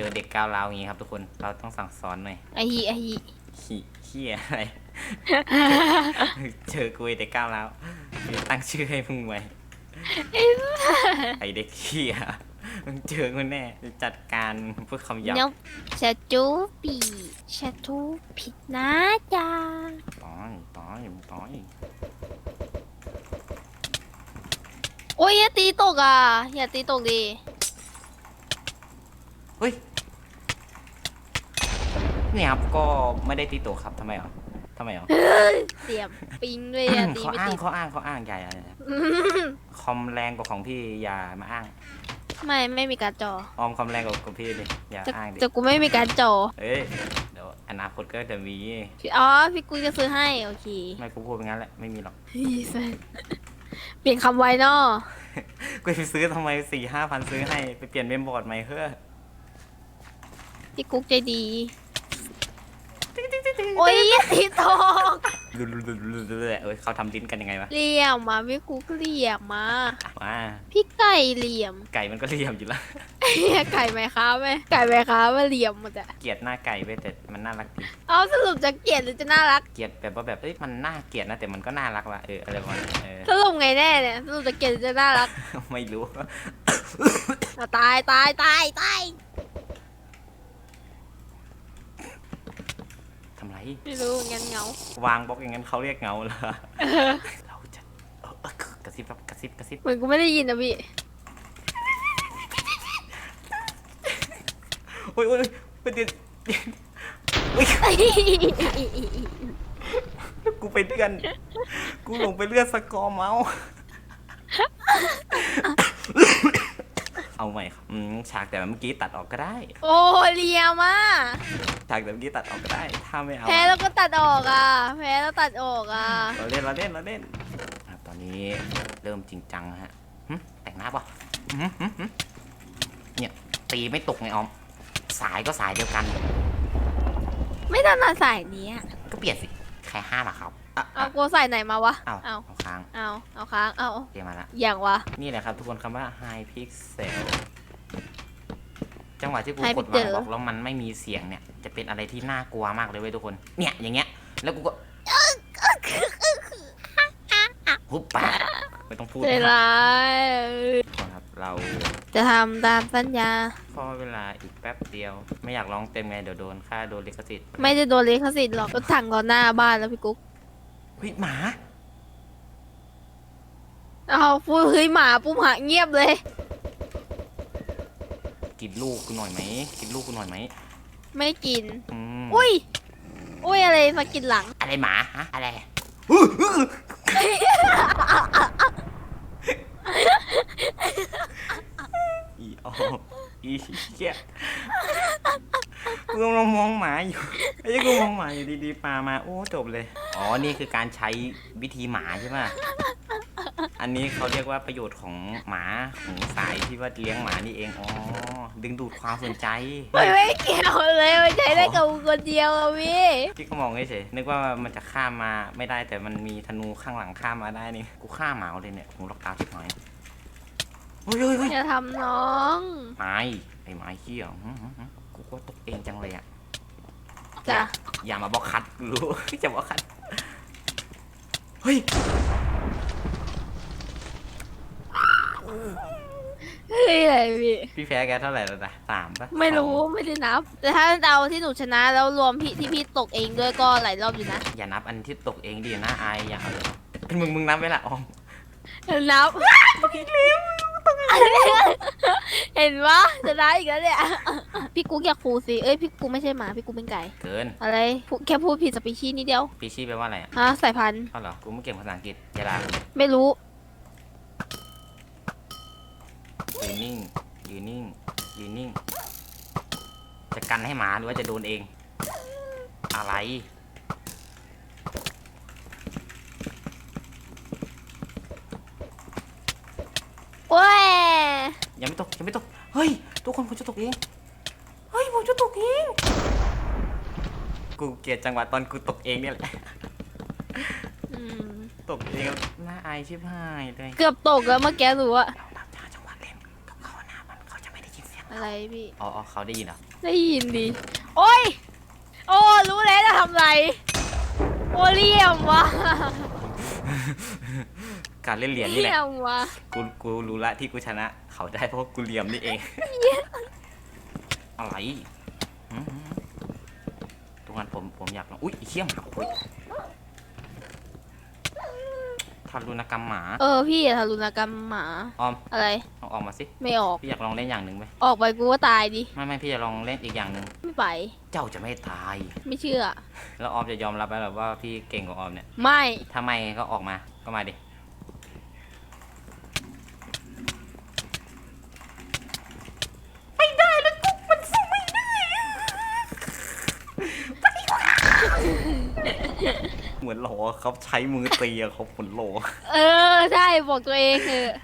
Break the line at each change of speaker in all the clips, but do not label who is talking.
จอเด็กก้าวร้าวอย่างงี้ครับทุกคนเราต้องสั่งสอนหน่อย
ไอฮีไอฮี
ขี้ขี้อะไร เจอกูไอ้เด็กก้าวร้าวตั้งชื่อให้มึงไว้ไอเด็กขี้อะมึงเจอกูแน่จะจัดการพูดคำหยาบ
นกชะจูปีชะจูผิดนะจ๊ะ
ตอยตอยตอย
โอ้ยอย่าตีตกอะอย่าตีตกดิ
เฮ้ย เนี่ยครับก็ไม่ได้ตีโตครับทำไมอะทำไมอะ
เสียบปิงด้วยอะตี
เขา
ไม่
อ้าง
ติด
เขาอ้างเขาอ้างใหญ่อะไรนะคอมแรงกว่าของพี่อย่ามาอ้าง
ไม่ไม่มีการดจอ
ออมคอมแรงกว่าของพี่ดิอย่า
จะ
อ้างดิ
จะกูไม่มีการดจอ
เอ้ยเดี๋ยวอนาคตก็จะมี
อ๋อพี่กูจะซื้อให้โอเค
ไม่กูพูดเป็นงั้นแหละไม่มีหรอก
เฮ้ยแฟนเปลี่ยนคำไว้เนาะ
กูไปซื้อทำไมสี่ห้าพันซื้อให้ไปเปลี่ยนเมมบอร์ดใหม่เฮ้อ
พี่กุ๊กใจดี โอ้ยอย่าตีตก
ลุลุลุลุลุเอ้ยเขาทำลิ้นกันยังไงวะ
เหลี่ยมมาพี่กุ๊กเหลี่ยมมา
มา
พี่ไก่เหลี่ยม
ไก่มันก็เหลี่ยมอยู่แล้ว
เหี้ยไก่ไหมคะไหมไก่ไหมคะว่าเหลี่ยมหมดอะ
เกลียดหน้าไก่ไปแต่มันน่ารักดี
เอาสรุปจะเกลียดหรือจะน่ารัก
เกลียดแบบว่าแบบเอ้ยมันน่าเกลียดนะแต่มันก็น่ารักว่ะเอออะไรประมาณนั้นเออ
สรุปไงแน่เนี่ยสรุปจะเกลียดหรือจะน่ารัก
ไม่รู้
อะตายตายตายตาย
ทำ ไร
ไม่รู้งั้นเหงาวา
งบล็อกอย่างนั้นเขาเรียกเงาเหรอเราจะเออเออกระซิบครับกระซิบกระซิบ
เหมือนกูไม่ได้ยินนะพี่
โอ้ยโอ้ยโอ้ยเดี๋ยวเดี๋ยวเฮ้ยกูไปเลื่อน กูลงไปเลื่อนสกอร์เมาส์ เอาใหม่ครับอืมฉากแต่เมื่อกี้ตัดออกก็ได้
โอ้เหลี่ยมอะ
ฉากแต่เมื่อกี้ตัดออกก็ได้ ถ้าไม่เอา
แพ้แล้วก็ตัดออกอะ แพ้แล้วตัดออกอะ
เราเล่นเราเล่นเราเล่นอะตอนนี้เริ่มจริงจังฮะหึแต่งหน้าป่ะหึหึหึเนี่ยตีไม่ตกไงออม สายก็สายเดียวกัน
ไม่ถนัดสายนี้อะ
ก็เปลี่ยนสิ ใครห้ามอะครับอะ
เอา
อะ
กูใส่ไหนมาวะ
เอา
เอา
เอาค้าง
เอาเอาค้างเอา
เรียกมาละ
อย่างวะ
นี่แหละครับทุกคนคำว่า high pixel จังหวะที่กู
High
กดวาง
pixel
บอกแล้วมันไม่มีเสียงเนี่ย จะเป็นอะไรที่น่ากลัวมากเลยเว้ยทุกคน เนี่ยอย่างเงี้ย แล้วกูก็หุบปากไม่ต้องพูด
ใจ
นะครับ
ร้าย
ครับเรา
จะทำตามสัญญา
พอเวลาอีกแป๊บเดียว ไม่อยากร้องเต็มไงเดี๋ยวโดนค่าโดนลิขสิทธิ์
ไม่ได้โดนลิขสิทธิ์หรอกรถถังก่อนหน้าบ้านแล้วพี่กุ๊ก
เฮ้ยหมา
เอาพูดเฮ้ยหมาปุ๊บหาเงียบเลย
กินลูกกูหน่อยไหมกินลูกกูหน่อยไหม
ไม่กิน
อืม
อุ้ย อุ้ยอะไรมากินหลัง
อะไรหมาฮะอะไรอีอออีเหี้ยกูกำลังมองหมาอยู่ไอ้ยกูมองหมาอยู่ดีๆปลามาโอ้จบเลย อ๋อนี่คือการใช้วิธีหมาใช่ไหม อันนี้เขาเรียกว่าประโยชน์ของหมาของสายที่ว่าเลี้ยงหมานี่เองอ๋อดึงดูดความสนใจ
ไม่ไม่เกี่ยวเลยไม่ใช้ได้กับกูคนเดียวอะพี่
พี่ก็มองเฉยๆนึกว่ามันจะข้ามมาไม่ได้แต่มันมีธนูข้างหลังข้ามมาได้นี่กูฆ่าหมาเลยเนี่ยหูล็อกตาทิพหน่อยเฮ้ยเฮ้ยเฮ้ย
อย่าทำน้อง
ไม้ไอ้ไม้เขี้ยวหืมหืมหืมกูก็ตกเองจังเลยอะ
จ้ะ
อย่ามาบอกคัดกูรู้จะบอกคัดเฮ้ย
เฮ้ยอะไรพี่
พี่แพ้แกเท่าไหร่แล้วนะสามปะ
ไม่รู้
สอง
ไม่ได้นับ แต่ถ้าเอาที่หนูชนะแล้วรวมพี่ที่พี่ตกเองด้วยก็หลายรอบอยู่นะ
อย่านับอันที่ตกเองดินะอายอย่าเอาเลยเป็นมึงมึงนับไว้ละออม
นับเห็นปะจะได้อีกแล้วเนี่ยพี่กุ๊กอยากพูดสิเอ้ยพี่กุ๊กไม่ใช่หมาพี่กุ๊กเป็นไก่
เกิน
อะไรพูดแค่พูดผิดสปีชีส์นิดเดียว
พี่ชี้แปลว่าอะไรอะ
ฮะสายพันธุ์
เอ้าเหรอกูไม่เก่งภาษาอังกฤษอย่าด่ากูเลย
ไม่รู้
ยืนนิ่ง ยืนนิ่ง ยืนนิ่ง จะกันให้หมาหรือว่าจะโดนเอง อะไร
โอ้ย
ยังไม่ตกยังไม่ตก เฮ้ย ทุกคนผมจะตกเอง เฮ้ยผมจะตกเอง กูเกลียดจังหวะตอนกูตกเองเนี่ยแหละ
อืม
ตกเองน่าอายชิบหายเลย
เกือบตกแล้วเมื่อกี้รู้อะ อะไรพี่
อ๋ออ๋อเขาได้ยินเหรอ
ได้ยินดิโอ้ย โอ้ รู้แล้วจะทำไร โอเลี่ยมวะ
การเล่นเหรียญนี่แห
เลี่
ละ
ยมวะ
กูกูรู้ละที่กูชนะ เขาได้เพราะว่ากูเหลี่ยมนี่เองอะไรหืมตรงนั้นผมผมอยากลองอุ้ยไอ้เขี้ยหมาอุ้ย ทารุณกรรมหมา
เออพี่อย่าทารุณกรรมหมา
ออม
อะไร
เอาออกมาสิ
ไม่ออก
พี่อยากลองเล่นอย่างหนึ่งไหม
ออกไปกูก็ตายดิ
ไม่ไม่พี่จะลองเล่นอีกอย่างหนึ่ง
ไม่ไป
เจ้าจะไม่ตาย
ไม่เชื่อ
แล้วออมจะยอมรับไหมหรอว่าพี่เก่งกว่าออมเนี่ย
ไม่
ถ้าไม่ก็ออกมาก็มาดิ เหมือนโหลเขาใช้มือตีอะเขาผลโหล
เออใช่บอกตัวเองเถอะ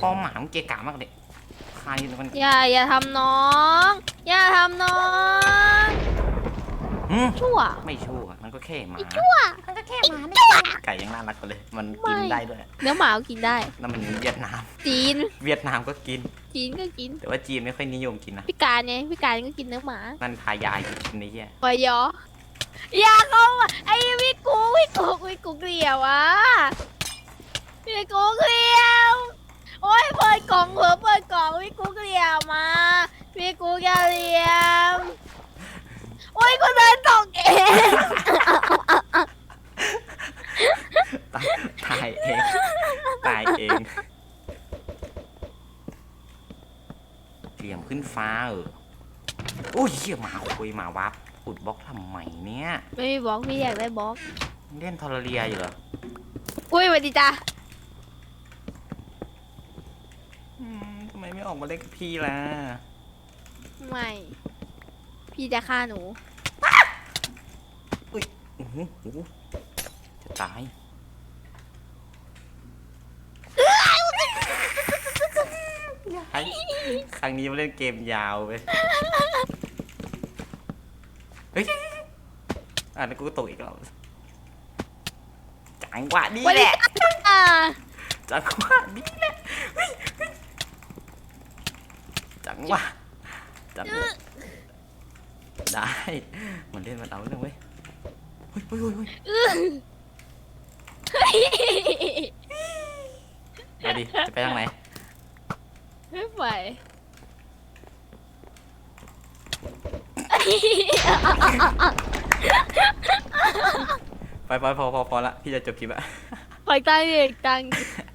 พอหมามันเกะกะมากเลยใครมัน
อย่าอย่าทำน้อง อย่าทำน้อง
หืม
ชั่ว
ไม่ชั่วมันก็แค่หมา
ชั่ว
ไก่ยังน่ารักกว่าเลย มันกินได้ด้วย
เนื้อหมาก็กินได้
นั่นมันเวียดนาม
จีน
เวียดนามก็กิน
จีนก็กิน
แต่ว่าจีนไม่ค่อยนิยมกินนะ
พิการไงพิการก็กินเนื้อหมา
นั่นทายายกินในเหี้ย
ปยอ อย่าเข้ามาไอ้วิกูวิกูวิกูเกลียวอะวิกูเกลียว โอ้ยเปิดกล่องเผลอเปิดกล่องวิกูเกลียวมาวิกูอย่าเลียมโอ้ยกูเดินตกเอง
ตายตายเองตายเองเหลี่ยมขึ้นฟ้าเออโอ้ยเหี้ยหมาคุยหมาวับ ขุดบล็อกทำไมเนี่ย
ไม่มีบล็อกพี่อยากได้บล็อก
เล่นทอร์เรียอยู่เหรอ
อุ้ยสวัสดีจ้า
อืมทำไมไม่ออกมาเล่นกับพี่ล่ะ
ไม่ พี่จะฆ่าหนู
โอ้โหโอ้โหจะตายไอ้ครั้งนี้มาเล่นเกมยาวไปเฮ้ย อะแล้วกูก็ตกอีกแล้วจังหวะนี้
สวัส
แห
ดี
ละ
จ้า
จังหวะนี้แหละเฮ้ยเฮ้ยจังหวะจังหวะได้มันเล่นมาเอาเรื่องเว้ยเฮ้ยเฮ้ยเฮ้ยเฮ้ย
อื้อเฮ้ย
ไปดิจะไปทางไหน
ไม่ไหว
ไปไปพอพอพอละพี่จะจบคลิปละ
ปล่อยตังค์ดิตังค์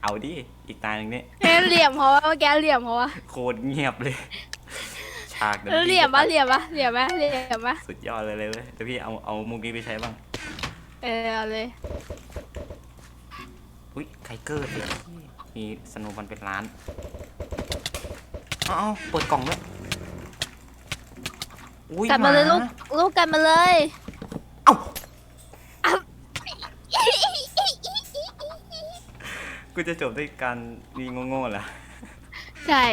เอาดิอีกตาหนึ่งนี่
เฮ้ยเหลี่ยมเพราะว่าเมื่อกี้เหลี่ยมเพราะว่า
โคตรเงียบเลย ฉากดิน
แล้วเหลี่ยมปะเหลี่ยมปะเหลี่ยมปะเหลี่ยมปะ
สุดยอดเลยเลยเว้ยแต่พี่เอาเอามุกนี้ไปใช้บ้าง
เออเอาเลย
อุ้ยไคเกอร์ดิมีสโนุมันเป็นร้านเอาเอาเปิดกล่องด้วยอุ้ย
กลับมาเลย
ห
ลูกลูกกลับมาเลย
กูจะจบด้วยการมีโง่ๆเหรอ
ใช่